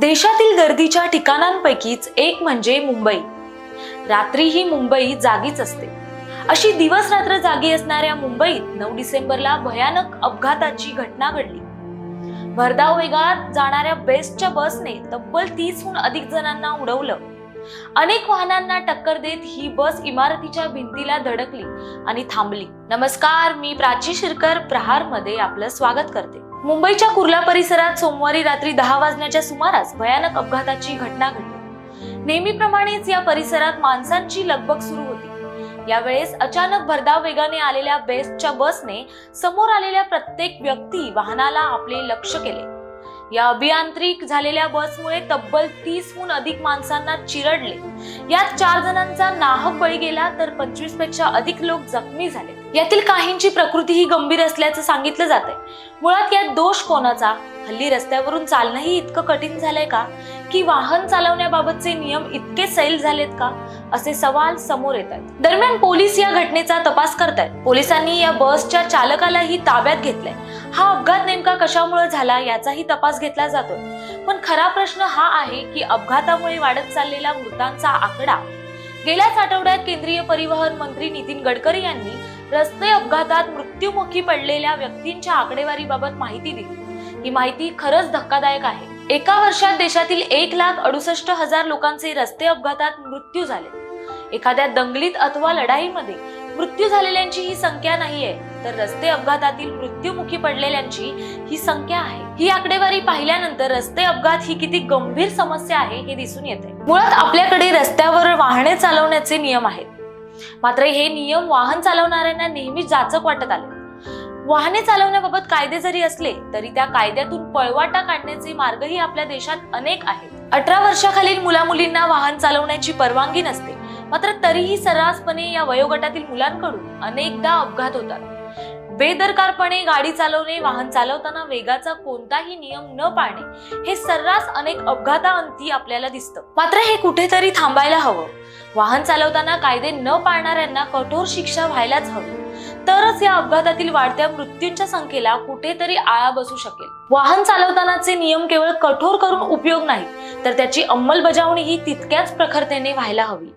देशातील गर्दीच्या ठिकाणांपैकीच एक म्हणजे मुंबई. रात्री ही मुंबई जागीच असते. अशी दिवस रात्र जागी असणाऱ्या मुंबईत नऊ डिसेंबरला भयानक अपघाताची घटना घडली. भरधाव वेगात जाणाऱ्या बेस्टच्या बसने तब्बल तीसहून अधिक जणांना उडवलं. अनेक वाहनांना टक्कर देत ही बस इमारतीच्या भिंतीला धडकली आणि थांबली. नमस्कार मी प्राची शिरकर प्रहारमध्ये आपलं स्वागत करते. मुंबईच्या कुर्ला परिसरात सोमवारी रात्री दहा वाजण्याच्या सुमारास भयानक अपघाताची घटना घडली. नेहमीप्रमाणेच या परिसरात माणसांची लगबग सुरू होती. यावेळेस अचानक भरधाव वेगाने आलेल्या बेस्टच्या बसने समोर आलेल्या प्रत्येक व्यक्ती वाहनाला आपले लक्ष केले. या अभियांत्रिक झालेल्या बसमुळे तब्बल तीसहून अधिक माणसांना चिरडले. यात चार जणांचा नाहक बळी गेला तर पंचवीसपेक्षा अधिक लोक जखमी झाले. यातील काहींची प्रकृती ही गंभीर असल्याचं सांगितलं जात आहे मुळात यात दोष कोणाचा? हल्ली रस्त्यावरून चालणंही इतकं कठीण झालंय का? की वाहन चालवण्याबाबतचे नियम इतके सैल झालेत का? असे सवाल समोर येत आहेत दरम्यान पोलीस या घटनेचा तपास करतायत. पोलिसांनी या बसच्या चालकालाही ताब्यात घेतलंय. हा अपघात नेमका कशामुळे झाला याचाही तपास घेतला जातोय. पण खरा प्रश्न हा आहे की अपघातामुळे वाढत चाललेला मृतांचा आकडा. गेल्याच आठवड्यात केंद्रीय परिवहन मंत्री नितीन गडकरी यांनी रस्ते अपघातात मृत्युमुखी पडलेल्या व्यक्तींच्या आकडेवारीबाबत माहिती दिली. ही माहिती खरंच धक्कादायक आहे. एका वर्षात देशातील एक लाख अडुसष्ट हजार लोकांचे रस्ते अपघातात मृत्यू झाले. एखाद्या दंगलीत अथवा लढाईमध्ये मृत्यू झालेल्यांची ही संख्या नाहीये तर रस्ते अपघातातील मृत्युमुखी पडलेल्यांची ही संख्या आहे. ही आकडेवारी पाहिल्यानंतर रस्ते अपघात ही किती गंभीर समस्या आहे हे दिसून येते. मुळात आपल्याकडे रस्त्यावर वाहने चालवण्याचे नियम आहेत. मात्र हे नियम वाहन चालवणाऱ्यांना नेहमी जाचक वाटत आले. वाहने चालवण्याबाबत कायदे जरी असले तरी त्या कायद्यातून पळवाटा काढण्याचे मार्गही आपल्या देशात अनेक आहेत. अठरा वर्षाखालील मुला मुलींना वाहन चालवण्याची परवानगी नसते. मात्र तरीही सर्रासपणे या वयोगटातील मुलांकडून अनेकदा अपघात होतात. बेदरकारपणे गाडी चालवणे वाहन चालवताना वेगाचा कोणताही नियम न पाळणे हे सर्रास अनेक अपघाताअंती आपल्याला दिसतं. मात्र हे कुठेतरी थांबायला हवं. वाहन चालवताना कायदे न पाळणाऱ्यांना कठोर शिक्षा व्हायलाच हवी. तरच या अपघातातील वाढत्या मृत्यूंच्या संख्येला कुठेतरी आळा बसू शकेल. वाहन चालवतानाचे नियम केवळ कठोर करून उपयोग नाही तर त्याची अंमलबजावणी ही तितक्याच प्रखरतेने व्हायला हवी.